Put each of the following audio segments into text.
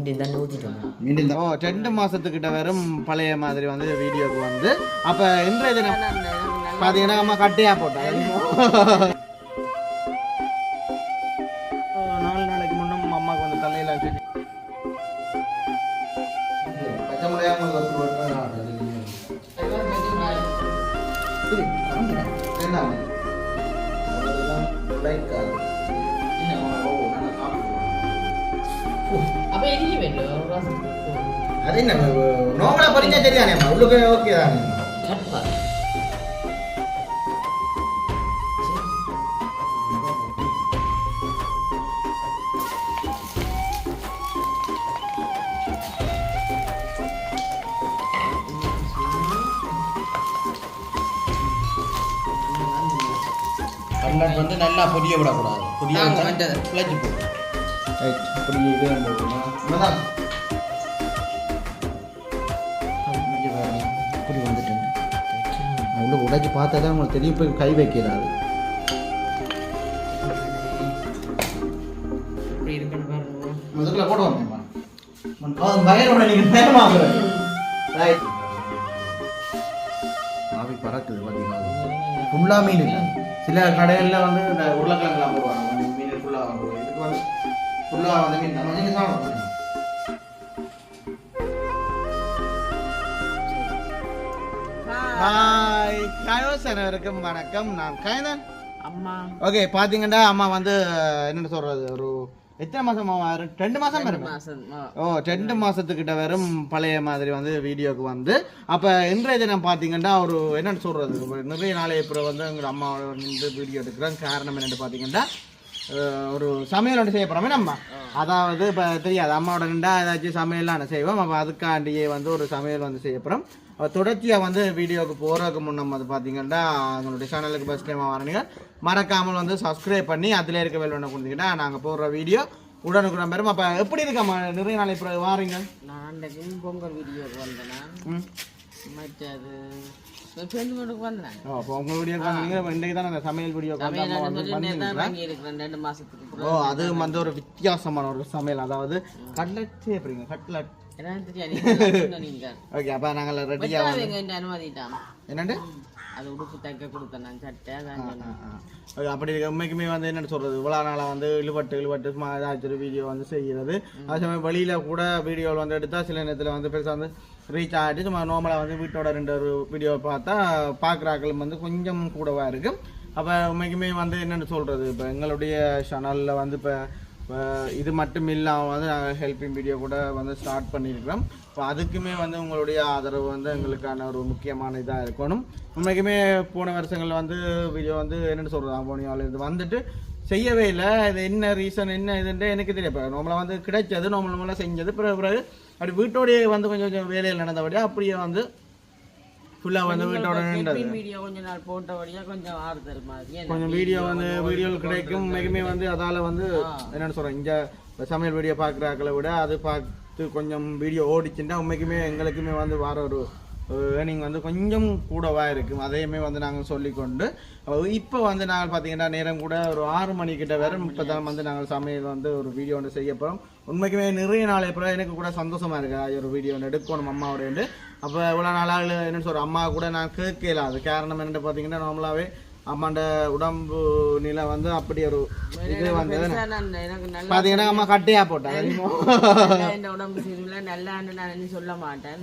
மீண்டும் தண்ணி ஊற்றிட்டோம் மீண்டும் ஓ ரெண்டு மாசத்துக்கிட்ட வரும் பழைய மாதிரி வந்து வீடியோக்கு வந்து. அப்ப இன்றைய தினம் பாத்தீங்கன்னா அம்மா கட்டையா போட்டாங்க நாலு நாளைக்கு முன்னும் அம்மாவுக்கு வந்து தலையில வச்சு பச்சை மிளகாய் உங்களுக்கு போட்டு என்ன லைக் அப்போ அது என்ன நோமலா பறிஞ்சா தெரியானே உள்ளுக்கு ஓகே தானே. கட்பா கட்லட் வந்து நல்லா பொரிய விடக்கூடாது. பொரிய. பிழைச்சி போகும் ரைட் அப்படி இது உண்மைதான் அப்படி வந்துட்டேன் உள்ள உடைச்சு பார்த்தா தான் உங்களுக்கு தெரியும் போய் கை வைக்கிறாரு இப்படி முதல்ல போடுவோம் பயரோட நீங்க பயமாகுற ரைட் ஆவி பறக்குது பார்த்தீங்கன்னா ஃபுல்லாக மீன் இல்லை சில கடைகளில் வந்து இந்த உருளைக்கிழங்குலாம் நீங்கள் சாப்பிடுவோம் ஹாய் காயோஸ் அனைவருக்கும் வணக்கம் நான் காயதான் அம்மா. ஓகே பார்த்தீங்கன்னா அம்மா வந்து என்னென்னு சொல்கிறது ஒரு எத்தனை மாதம் ரெண்டு மாதம் வரும்? மாசம் ஓ ரெண்டு மாசத்துக்கிட்ட வரும் பழைய மாதிரி வந்து வீடியோக்கு வந்து. அப்ப இன்றைய தினம் பாத்தீங்கன்னா ஒரு என்னன்னு சொல்றது நிறைய நாளை அப்புறம் வந்து எங்க அம்மாவோட நின்று வீடியோ எடுக்கிறேன் காரணம் என்னன்னு பாத்தீங்கன்னா ஒரு சமையல் ஒன்று செய்ய போறோமே நம்ம. அதாவது இப்போ தெரியாது அம்மாவோட நின்றா ஏதாச்சும் சமையல்லாம் செய்வோம். அப்போ அதுக்காண்டியே வந்து ஒரு சமையல் வந்து செய்ய போகிறோம் தொடர்ச்சியாக வந்து வீடியோக்கு போகிறதுக்கு முன்னம் அது பார்த்தீங்கன்னா எங்களுடைய சேனலுக்கு ஃபஸ்ட் டைம் வரீங்க மறக்காமல் வந்து சப்ஸ்கிரைப் பண்ணி அதில் இருக்க வேலை ஒன்று கொடுத்தீங்கன்னா நாங்கள் போடுற வீடியோ உடனுக்குடன் பெறும். அப்போ எப்படி இருக்கம்மா நிறைய நாள் இப்போ வாரீங்க. நான் பொங்கல் வீடியோக்கு வந்தேன் ம். மற்றது ஃப்ரெண்டு வீட்டுக்கு வந்தேன். ஓ அப்போ உங்கள் வீடியோ நீங்கள் இன்றைக்கு தான் அந்த சமையல் வீடியோ ரெண்டு மாசத்துக்கு ஓ அது வந்து ஒரு வித்தியாசமான ஒரு சமையல். அதாவது கட்லட். நீங்க நீங்க. ஓகே அப்போ அனுமதிட்டான் என்னண்டு? அது உடுப்பு தைக்க கொடுத்தேன் நான். சட்டை அப்படி இருக்க உண்மைக்குமே வந்து என்னன்னு சொல்றது? இவ்வளோ நாளாக வந்து இழுபட்டு இழுபட்டு சும்மா ஏதாச்சும் வீடியோ வந்து செய்கிறது. அதே சமயம் வெளியில் கூட வீடியோவில் வந்து எடுத்தால் சில நேரத்தில் வந்து பெருசாக வந்து ரீச் ஆகிட்டு சும்மா நார்மலாக வந்து வீட்டோட ரெண்டு ஒரு வீடியோ பார்த்தா பார்க்குறாக்கள் வந்து கொஞ்சம் கூடவாக இருக்கும் அப்போ உண்மைக்குமே வந்து என்னென்னு சொல்கிறது இப்போ எங்களுடைய சேனலில் வந்து இப்போ இது மட்டும் இல்லாமல் வந்து நாங்கள் ஹெல்ப்பிங் வீடியோ கூட வந்து ஸ்டார்ட் பண்ணியிருக்கிறோம் இப்போ அதுக்குமே வந்து உங்களுடைய ஆதரவு வந்து எங்களுக்கான ஒரு முக்கியமான இதாக இருக்கணும். உண்மைக்குமே போன வருஷங்களில் வந்து வீடியோ வந்து என்னென்னு சொல்கிறது போனியாவில் இது வந்துட்டு செய்யவே இல்லை. இது என்ன ரீசன் என்ன இதுன்ட்டு எனக்கு தெரியும் இப்போ நம்மளை வந்து கிடைச்சது நம்மளை நம்மளாம் செஞ்சது. பிறகு பிறகு அப்படி வீட்டோடையே வந்து கொஞ்சம் கொஞ்சம் வேலையில் நடந்தபடியாக அப்படியே வந்து ஃபுல்லாக வந்து வீட்டோட நின்றது. வீடியோ கொஞ்ச நாள் போட்டபடியா கொஞ்சம் ஆறுதல் மாதிரி கொஞ்சம் வீடியோ வந்து வீடியோவில் கிடைக்கும். மிகமே வந்து அதால் வந்து என்னென்னு சொல்கிறேன் இங்கே சமையல் வீடியோ பார்க்குறாக்களை விட அது பார்த்து கொஞ்சம் வீடியோ ஓடிச்சுட்டா உண்மைக்குமே எங்களுக்குமே வந்து வர ஒரு ஏர்னிங் வந்து கொஞ்சம் கூடவா இருக்கும். அதையுமே வந்து நாங்கள் சொல்லிக்கொண்டு இப்போ வந்து நாங்கள் பார்த்தீங்கன்னா நேரம் கூட ஒரு ஆறு மணிக்கிட்ட வரும் இப்போ தான் வந்து நாங்கள் சமையல் வந்து ஒரு வீடியோ ஒன்று செய்ய போகிறோம் உண்மைக்குமே நிறைய நாள் அப்புறம் எனக்கு கூட சந்தோஷமா இருக்கு. ஒரு வீடியோ ஒன்று எடுக்கணும் அம்மாவோட அப்போ இவ்வளோ நாளாக என்ன சொல்கிறேன் அம்மா கூட நான் கேட்கல. அது காரணம் என்னென்னு பார்த்தீங்கன்னா நார்மலாகவே அம்மாண்ட உடம்பு நிலை வந்து அப்படி ஒரு இது வந்தது நல்லா பார்த்தீங்கன்னா அம்மா கட்டையா போட்டா நல்லா இந்த உடம்பு சரியில்லை. நல்லான்னு நான் சொல்ல மாட்டேன்.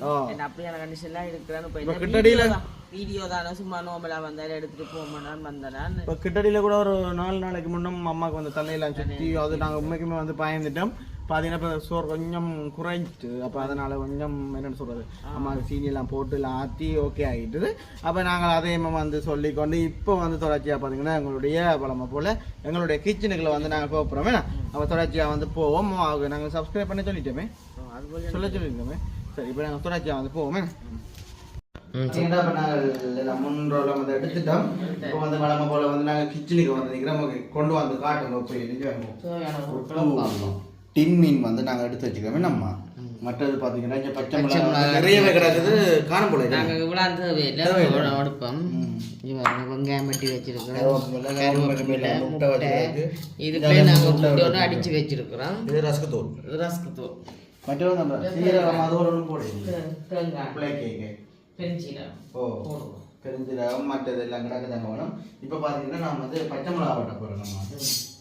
அப்படியான கண்டிஷன்ல இருக்கிறேன்னு கிட்டடியில- வீடியோ தானே சும்மா நோமலா வந்தாலும் எடுத்துட்டு போமான்னு வந்தேன் இப்போ கிட்டடியில் கூட ஒரு நாலு நாளைக்கு முன்னும் அம்மாவுக்கு வந்து தலையெல்லாம் சுற்றி அது நாங்கள் உண்மைக்குமே வந்து பயந்துட்டோம். பார்த்தீங்கன்னா இப்போ சோறு கொஞ்சம் குறைஞ்சிட்டு அப்போ அதனால கொஞ்சம் என்னென்னு சொல்கிறது அம்மாவுக்கு சீனியெல்லாம் போட்டு எல்லாம் ஆற்றி ஓகே ஆகிட்டுது அப்போ நாங்கள் அதையும் வந்து சொல்லிக்கொண்டு இப்போ வந்து தொடர்ச்சியாக பார்த்தீங்கன்னா எங்களுடைய பழமை போல் எங்களுடைய கிச்சனுக்குள்ள வந்து நாங்கள் போகிறோமே அப்போ தொடர்ச்சியாக வந்து போவோம். நாங்கள் சப்ஸ்கிரைப் பண்ணி சொல்லிட்டோமே. சொல்ல சொல்லியிருந்தோமே. சரி இப்போ நாங்கள் தொடர்ச்சியாக வந்து போவோமே. முன்னோட வந்து எடுத்துட்டோம். இப்போ வந்து வளமை போல வந்து நாங்கள் கிச்சனுக்கு வந்து நிற்கிறோம் ஓகே கொண்டு வந்து காட்டுங்க போய் குழம்பு. டின் மீன் வந்து நாங்கள் எடுத்து வச்சுக்கிறோமே நம்ம. மற்றது பார்த்தீங்கன்னா இங்கே பச்சை மிளகாய் நிறையவே கிடக்குது காணும் போல நாங்க இவ்வளவு தேவையில்லை. இவங்க வெங்காயம் வெட்டி வச்சிருக்கிறோம். இதுக்குள்ளே நாங்கள் முட்டையோட அடிச்சு வச்சிருக்கிறோம். இது ரசகத்தூள் ரஸ்க்கு தூள் மற்றது நம்ம சீரகம் அது ஒரு கேக்கு பெருஞ்சீரகம். ஓ. பெருஞ்சீரகம் மற்றது எல்லாம் கிடக்கு தாங்க வேணும். இப்போ பார்த்தீங்கன்னா நான் வந்து பச்சை மிளகா வெட்ட போகிறேன் நம்ம.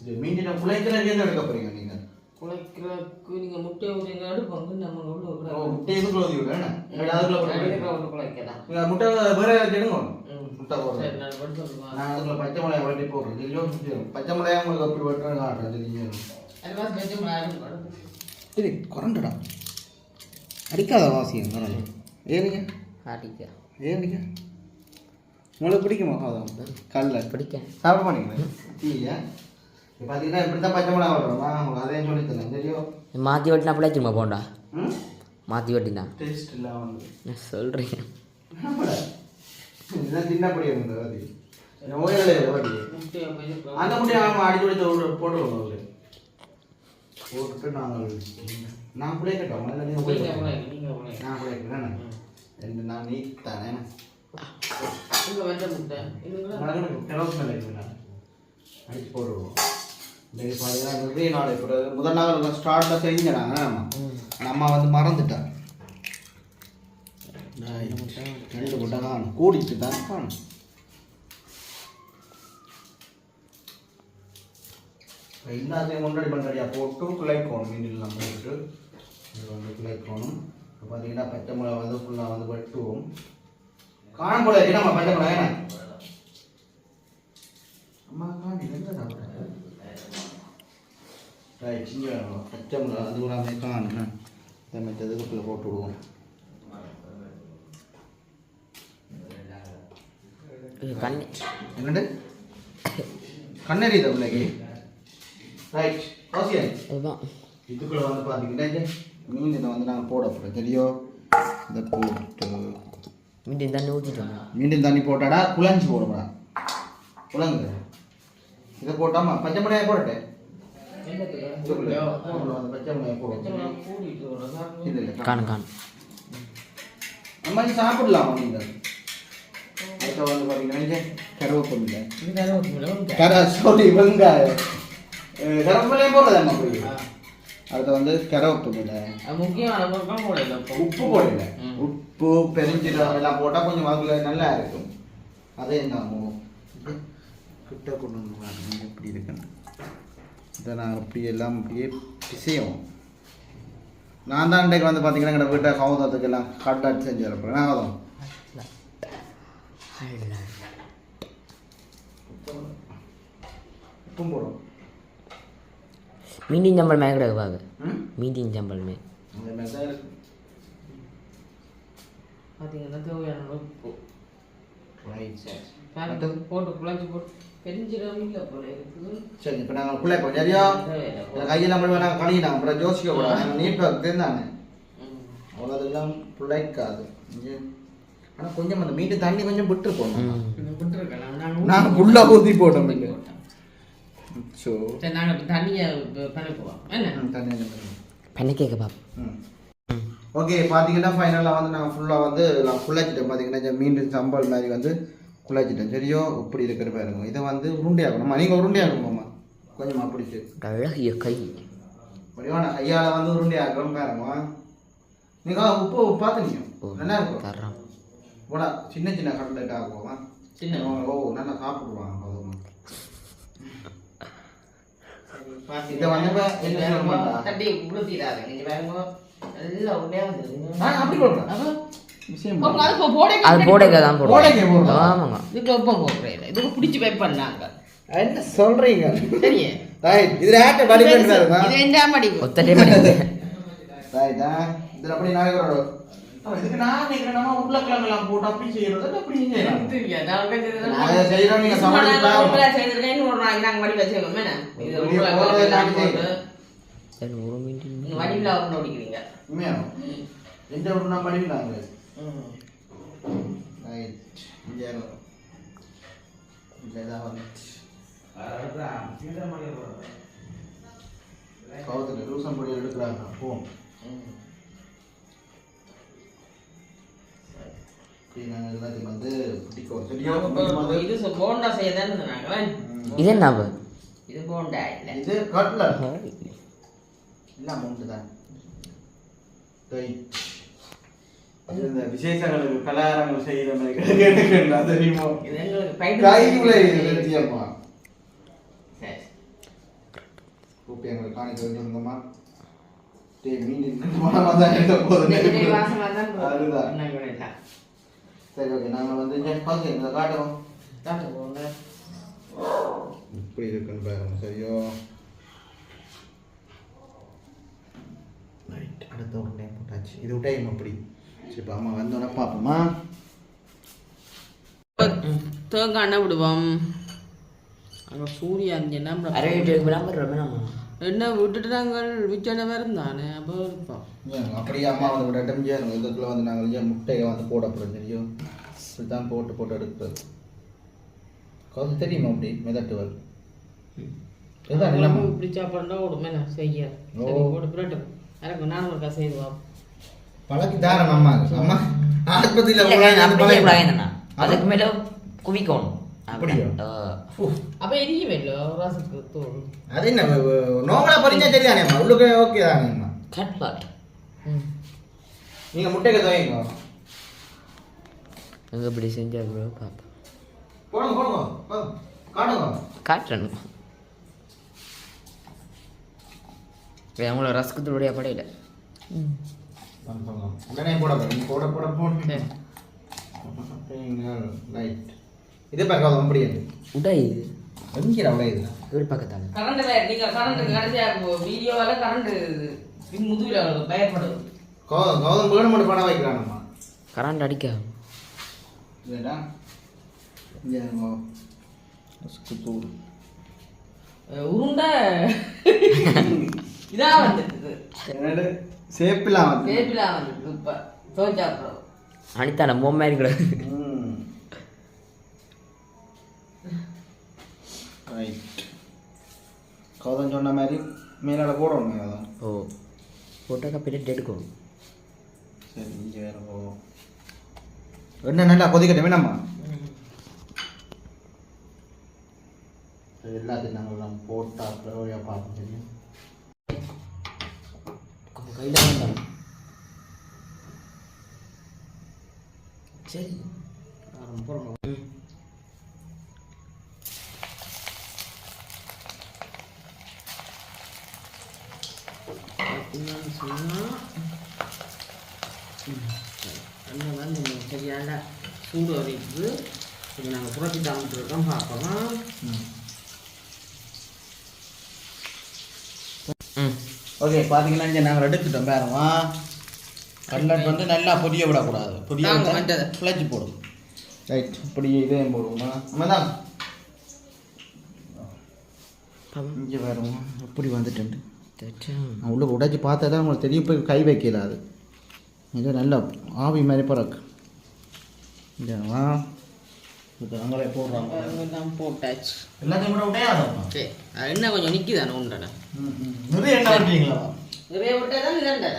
இது மீண்டின குழைக்கிறதுக்கு எது எடுக்க போறீங்க நீங்கள் குழைக்கிறதுக்கு நீங்க முட்டை ஊறிங்க எடுப்பாங்க நம்ம உள்ள முட்டை இதுக்குள்ள ஊற்றி விடுறேன் அதுக்குள்ள நீங்க முட்டை வேற ம். முட்டை போடுறேன். நான் அதுக்குள்ள பச்சை மிளகாய் வெட்டி போடுறேன். இல்லையோ பச்சை மிளகாய் உங்களுக்கு அப்படி வெட்டுறேன் காட்டுறேன் தெரியும் வச்சு மிளகாய் இது குறண்டுடா அடிக்காத வாசியம் குறண்டு ஏனுங்க காட்டிக்க ஏனுங்க உங்களுக்கு பிடிக்குமா? அதான். கல்ல. பிடிக்க சாப்பிட டீயா? இப்போ பார்த்தீங்கன்னா இப்படி தான் பச்சை மிளகா உங்களுக்கு அதையும் சொல்லி தரேன் தெரியும்? மாற்றி வெட்டினா பிள்ளைச்சுமா போண்டா? ம்? மாற்றி வெட்டினா? டேஸ்ட் இல்லாம வந்து நான் சொல்கிறேன் இதுதான் சின்ன பொடி இருந்தது அந்த முட்டையை வச்சு விட்டு போட்டுருவோம் போட்டுட்டு நாங்கள் நான் கூட கேட்டோம். நான் கூட ரெண்டு நீ தானே அடிச்சு போட்டுருவோம். பார்த்தீங்கன்னா நிறைய நாள் இப்போ முதல் நாள் ஸ்டார்ட்டில் செஞ்சுறாங்க நம்ம. வந்து மறந்துட்டேன் ரெண்டு முட்டை காணும் கூடிட்டு தான் காணும் எல்லாத்தையும் முன்னாடி பண்ணுறடியா போட்டு குழைக்கணும் மீன் நம்ம போட்டு இது வந்து குழைக்கணும் இப்போ பார்த்தீங்கன்னா பச்சை மிளகா வந்து ஃபுல்லாக வந்து வெட்டுவோம். காணும் போல நம்ம பச்சை மிளகா என்ன அம்மா காணி எங்கே சிங்க பச்சை மிளகா அது கூட காணும் இதை மற்றதுக்குள்ளே போட்டு விடுவோம் கண்ணறி பிள்ளைக்கு ரைட் அவசியம் அதுதான். இதுக்குள்ள வந்து பார்த்தீங்கன்னா மீன் இதை வந்து நாங்கள் போட போகிறோம் தெரியும் இதை போட்டு. மீண்டும் தண்ணி ஊற்றிட்டோம் மீண்டும் தண்ணி போட்டாடா? குழஞ்சி போடுறா குழங்கு. இதை போட்டாமா? பச்சை மிளகாய் போடட்டேன் இதுக்குள்ள அப்புறம் அம்மா இது சாப்பிடலாம் நீங்கள் அடுத்த வந்து பார்த்தீங்கன்னா இங்க கருவேப்பிலை சாரி வெங்காயம் கருவேப்பிலையும் போடுறதாம்மா போய் அடுத்து வந்து முக்கியமான போடல உப்பு போடல உப்பு பெருஞ்சீரகம் எல்லாம் போட்டால் கொஞ்சம் அதுல நல்லா இருக்கும் அதே என்ன கிட்ட கொண்டு வந்து எப்படி இருக்குன்னு இதை நான் அப்படி எல்லாம் அப்படியே பிசையும் நான் தான் இன்றைக்கு வந்து பார்த்தீங்கன்னா எங்கள் வீட்டை கவுதத்துக்கு எல்லாம் கட்டாட்டு செஞ்சு நான் கவுதம் உப்பும் போடும் மீண்டின் சம்பல் மேலே கிடக்கு பாகு ம்? மீண்டின் சம்பல் மே பார்த்தீங்கன்னா தேவையான உப்பு போட்டு குழஞ்சி போட்டு. சரி இப்போ நாங்கள் பிள்ளை கொஞ்சம் சரியா? எனக்கு கையெல்லாம் மட்டும் நாங்கள் கழியினாங்க அப்புறம் ஜோசிக்க கூடாது நாங்கள் நீட் ஒர்க் தெரிந்தானே அவ்வளோதெல்லாம் பிள்ளைக்காது ஆனால் கொஞ்சம் அந்த மீட்டு தண்ணி கொஞ்சம் விட்டு போகணும் விட்டுருக்கலாம் நாங்கள் ஃபுல்லாக ஊற்றி போட்டோம் இல்லை ஸோ சரி நாங்கள் தண்ணியை தண்ணி. பண்ண கேட்க பாப்போம். ம். ஓகே பார்த்தீங்கன்னா ஃபைனலாக வந்து நாங்கள் ஃபுல்லாக வந்து நான் குழச்சிட்டேன் பார்த்தீங்கன்னா இந்த மீன் சம்பல் மாதிரி வந்து குழச்சிட்டேன் சரியோ இப்படி இருக்கிற பாருங்க இதை வந்து உருண்டையாக்கணுமா நீங்கள் உருண்டையாக்கணுமாம்மா கொஞ்சமாக பிடிச்சி அழகிய கை. வடிவான கையால் வந்து உருண்டையாக்குறோம் பாருங்க நீங்கள் உப்பு பார்த்துனீங்க நல்லா இருக்கும். தர்றோம். போடா சின்ன சின்ன கட்லெட் ஆகுவோமா சின்ன ஓ நல்லா சாப்பிடுவாங்க அதுவும் இதை வந்து? தட்டி உளுத்திடாத. நீங்க பாருங்க. எல்லாம் உடனே ஆ, அப்படி விஷயம் அது போடைக்க தான் போடுறோம். ஆமாங்க. இதுக்கு ஒப்பம் போடுறேன் இதுக்கு பிடிச்சி வைப்பேன் நாங்க. என்ன சொல்றீங்க? சரியே ரைட் இதுல ஆட்ட படி இது ஒத்தட்டே ரைட் ஆ இதுல அப்படி நாயகரோட இதுக்கு நான் நினைக்கிறேன் நம்ம உருளைக்கிழங்கு எல்லாம் போட்டு அப்படி செய்யறது அப்படி செய்யலாம். அதை செய்யறோம் நீங்க சமாளிக்கலாம் ஒரு மீன் வடிவில் அவங்க ஓடிக்கிறீங்க உண்மையா? எந்த ஒரு நான் ரைட் இங்கே இல்லை தான் வந்துச்சு. கவுத்துல லூசம் பொடி எடுக்கிறாங்க. போ. இப்படி நாங்கள் எல்லாத்தையும் வந்து பிடிக்கும். சரியா வந்து இது என்ன அப்ப? இது போண்டா இல்லை. இது கட்லட். எல்லாம் உண்டு தான். இந்த விசேஷங்களுக்கு கலாரங்கள் செய்யற மாதிரி கேட்டுக்கா தெரியுமா கைக்குள்ள சரி. கூப்பி எங்களுக்கு டே மீன் தான். அதுதான். பண்ணிடலாம். சரி ஓகே நாங்கள் வந்து பார்த்து இந்த காட்டுவோம் காட்டு போங்க. இப்படி இருக்குன்னு பாருங்க சரியோ அடுத்த உடனே போட்டாச்சு இது விட்டாயும் அப்படி இப்போ அம்மா வந்தோடனே பார்ப்போமா? தேங்காய் எண்ணெய் விடுவோம். அங்கே சூர்யா அந்த என்ன விட்டுட்டு நாங்கள் விச்சனை வரும் தானே அப்போ இருப்போம் அப்படியே அம்மா வந்து விடட்டும் இதுக்குள்ள வந்து நாங்கள் ஏன் முட்டையை வந்து போட போகிறோம் தெரியும் இப்படிதான் போட்டு போட்டு எடுக்கிறது கொஞ்சம் தெரியுமா அப்படி மிதட்டுவல் இதுதான் இப்படி சாப்பாடுனா விடுமே நான் செய்ய? போட்டு எனக்கு நானும் இருக்கா செய்துவா பழக்கி தாரன் அம்மா அம்மா ஆஸ்பத்திரியில் அப்படியே விடாதுண்ணா அதுக்கு மேல குவிக்கணும் அப்படியா? அப்போ எரியுமே இல்லை ரசத்துக்கு தூள் அது என்ன நோமலா பறிஞ்சா சரிதானேம்மா உள்ளுக்கு ஓகே தானேம்மா கட் பாட் நீங்கள் முட்டைக்கு துவைங்க எங்க இப்படி செஞ்சா ப்ரோ பாப்பா போடுங்க போடுங்க போடுங்க. காட்டுங்க காட்டுறேன் அவங்கள ரசக்கத்துடைய படையில உடனே போட போறேன் போட போட போட ரைட் இதே பார்க்காத அப்படி உடா இது எங்கிற இது ஒரு பக்கத்தால கரண்ட் வேறு நீங்கள் கரண்ட் கடைசியாக வீடியோவால் கரண்ட் முதுகில் பயப்படுது கௌ கௌதம் வேணும் மட்டும் படம் வைக்கிறானம்மா கரண்ட் அடிக்க அஹ் உருண்டை இதா வந்து அப்புறம் அனிதா நம்ம மாதிரி கூட. ம். ரைட் கௌதம் சொன்ன மாதிரி மேலாட போடணும் அதான் ஓ போட்டோ காப்பிட்டு எடுக்கணும் சரி இங்கே வேற போவோம் என்ன நல்லா கொதிக்கட்டும் வேணாமா எல்லாத்தையும் நாங்கள் நம்ம போட்டா பிறவையாக பார்ப்போம் தெரியும்? கையில் வேண்டாம் சரி. போடணும். பார்த்தீங்கன்னு சொன்னால் அண்ணன் வந்து சரியான சூடு வரைக்குது நாங்கள் புரட்டி தாமிட்டு இருக்கோம். பார்க்கலாம். ஓகே பார்த்தீங்கன்னா இங்கே நாங்கள் எடுத்துட்டோம் பேரமா கட்லட் வந்து நல்லா பொரிய விடக்கூடாது. பொரிய. பிழைச்சி போடும். ரைட் இப்படி இதையும் போடுவோமா அம்மதான். இங்கே வேறுமா எப்படி வந்துட்டு நான் உள்ள உடைச்சி பார்த்தா தான் உங்களுக்கு தெரியும் போய் கை வைக்கல அது. இது நல்லா ஆவி மாதிரி பிறக்கு. இங்கேவா இப்போ நாங்களே போடுறாங்க எல்லாம் போட்டாச்சு எல்லாத்தையும் கூட உடையாதம்மா சரி அது என்ன கொஞ்சம் நிற்கிதானே உண்டன நிறைய எண்ணெய் விட்டீங்களா நிறைய விட்டா தான் இல்லைண்டா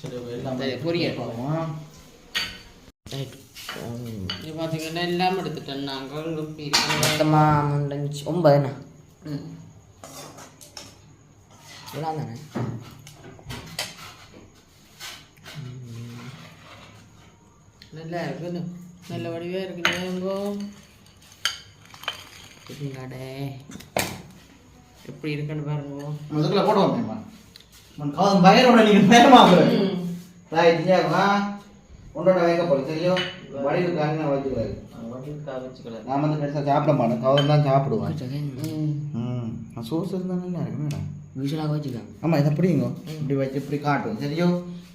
சரி எல்லாம் சரி, பொரியல். போடுவோமா இது பார்த்தீங்கன்னா எல்லாம் எடுத்துட்டோம் நாங்கள் இப்படி இருக்கிறோம். மொத்தமாக முடிஞ்சு ஒன்பதுண்ணா ம். இவ்வளோ தானே நல்லா இருக்குது நல்ல வடிவாக இருக்குங்க கடை எப்படி இருக்குன்னு பாருங்க. முதல்ல போடுவோம் மேமா. மன் காதம் பயரோட நீங்கள் ரைட் இங்கேவா உன்னோட வைக்க போகிறேன் தெரியும்? வடிவுக்கு அண்ணன் வச்சுக்கிறாரு வடிவுக்காக வச்சுக்கலாம் நான் வந்து பெருசாக சாப்பிட மாட்டேன். கவனம் தான் சாப்பிடுவேன். ம் ம். நான் சோஸ் இருந்தால் நல்லா இருக்கு மேடம் விஷலாக வச்சுக்கலாம் ஆமாம் இதை பிடிங்க. இப்படி வச்சு இப்படி காட்டும் சரியோ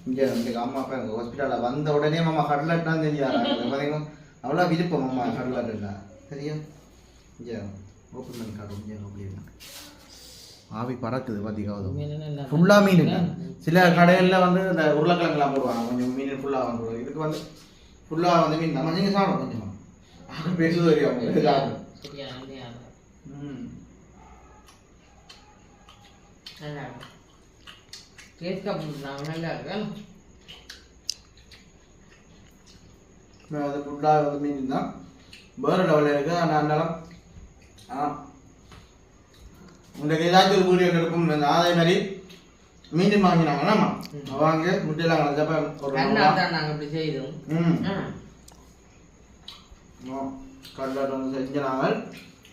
இங்கே எங்கள் அம்மா அப்பா எங்கள் ஹாஸ்பிட்டலில் வந்த உடனே மாமா கடலட் தான் செஞ்சாராங்க பார்த்தீங்க அவ்வளோ விருப்பம் அம்மா கடலட்டுன்னா சரியோ இங்கே ஓப்பன் பண்ணி காட்டும் இங்கே அப்படி இருக்கு. ஆவி பறக்குது பார்த்தீங்க உண்மையிலே நல்லா ஃபுல்லாக மீன் சில கடைகளில் வந்து இந்த உருளைக்கிழங்குலாம் போடுவாங்க. கொஞ்சம் மீன் ஃபுல்லாக வாங்குவோம் இதுக்கு வந்து ஃபுல்லாக வந்து மீன். நம்ம நீங்கள் சாப்பிடும் கொஞ்சமா. பேசுவது தெரியும் உங்களுக்கு. சாப்பிடும் சரியா இல்லையா ம். நல்லா டேஸ்ட்டாக போட்டுருந்தாங்க நல்லா இருக்கு நான் அது ஃபுல்லாக வந்து மீன் தான் வேறு லெவலில் இருக்குது ஆனால் இருந்தாலும் ஆ. உங்களுக்கு ஏதாச்சும் ஒரு வீடியோ எடுக்கும் அதே மாதிரி மீண்டும் வாங்கினாங்கன்னா வாங்க முட்டையெல்லாம் கலந்தப்ப நாங்கள் இப்படி செய்தோம். ம். ம் கடலாட்டு வந்து செஞ்சு நாங்கள்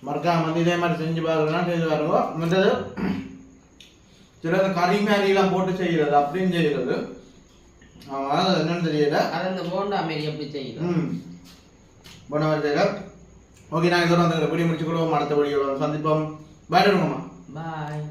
மறக்காம வந்து இதே மாதிரி செஞ்சு பாருங்கன்னா செய்து பாருங்க. மற்றது சிலது கறி மேரியெல்லாம் போட்டு செய்கிறது அப்படின்னு செய்கிறது. ஆமாம் அது என்னன்னு தெரியல. அது அந்த போண்டா மாரி எப்படி செய்யலாம் ம். போன மாதிரி செய்யல ஓகே நான் இதோட வந்து வீடியோ முடிச்சுக்கொள்வோம் அடுத்த வீடியோவில் சந்திப்போம். பாய் இருக்கணுமா பாய்